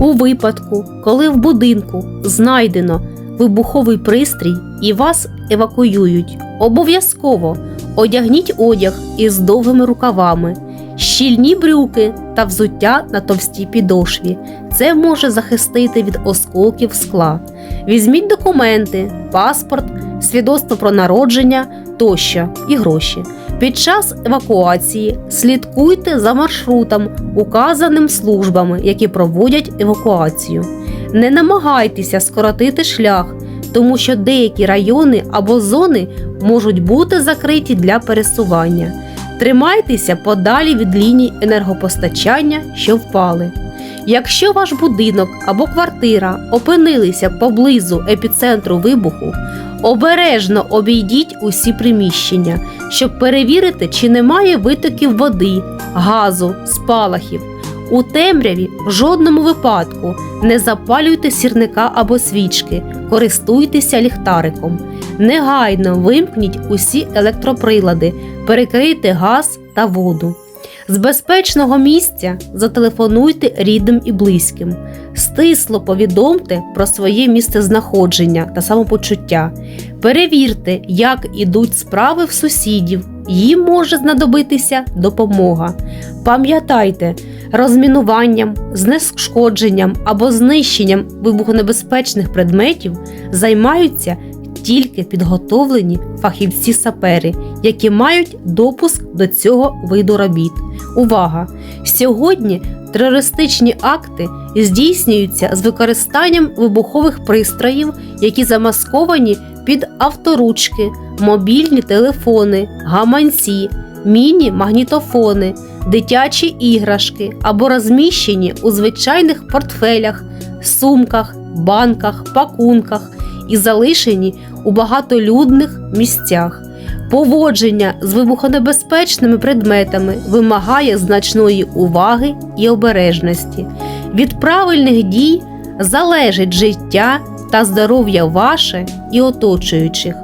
У випадку, коли в будинку знайдено вибуховий пристрій і вас евакуюють, обов'язково одягніть одяг із довгими рукавами, щільні брюки та взуття на товстій підошві. Це може захистити від осколків скла. Візьміть документи, паспорт, свідоцтво про народження тощо і гроші. Під час евакуації слідкуйте за маршрутом, указаним службами, які проводять евакуацію. Не намагайтеся скоротити шлях, тому що деякі райони або зони можуть бути закриті для пересування. Тримайтеся подалі від ліній енергопостачання, що впали. Якщо ваш будинок або квартира опинилися поблизу епіцентру вибуху, обережно обійдіть усі приміщення, щоб перевірити, чи немає витоків води, газу, спалахів. У темряві в жодному випадку не запалюйте сірника або свічки, користуйтеся ліхтариком. Негайно вимкніть усі електроприлади, перекрийте газ та воду. З безпечного місця зателефонуйте рідним і близьким, стисло повідомте про своє місцезнаходження та самопочуття. Перевірте, як ідуть справи в сусідів, їм може знадобитися допомога. Пам'ятайте, розмінуванням, знешкодженням або знищенням вибухонебезпечних предметів займаються тільки підготовлені фахівці-сапери, які мають допуск до цього виду робіт. Увага! Сьогодні терористичні акти здійснюються з використанням вибухових пристроїв, які замасковані під авторучки, мобільні телефони, гаманці, міні-магнітофони, дитячі іграшки або розміщені у звичайних портфелях, сумках, банках, пакунках і залишені у багатолюдних місцях. Поводження з вибухонебезпечними предметами вимагає значної уваги і обережності. Від правильних дій залежить життя та здоров'я ваше і оточуючих.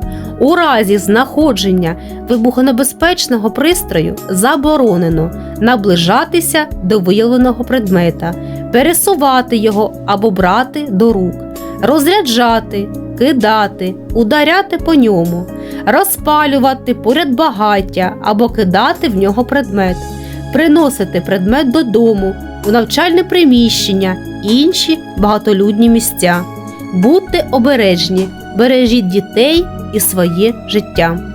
У разі знаходження вибухонебезпечного пристрою заборонено наближатися до виявленого предмета, пересувати його або брати до рук, розряджати, кидати, ударяти по ньому, розпалювати поряд багаття або кидати в нього предмет, приносити предмет додому, у навчальне приміщення, інші багатолюдні місця. Будьте обережні, бережіть дітей і своє життя.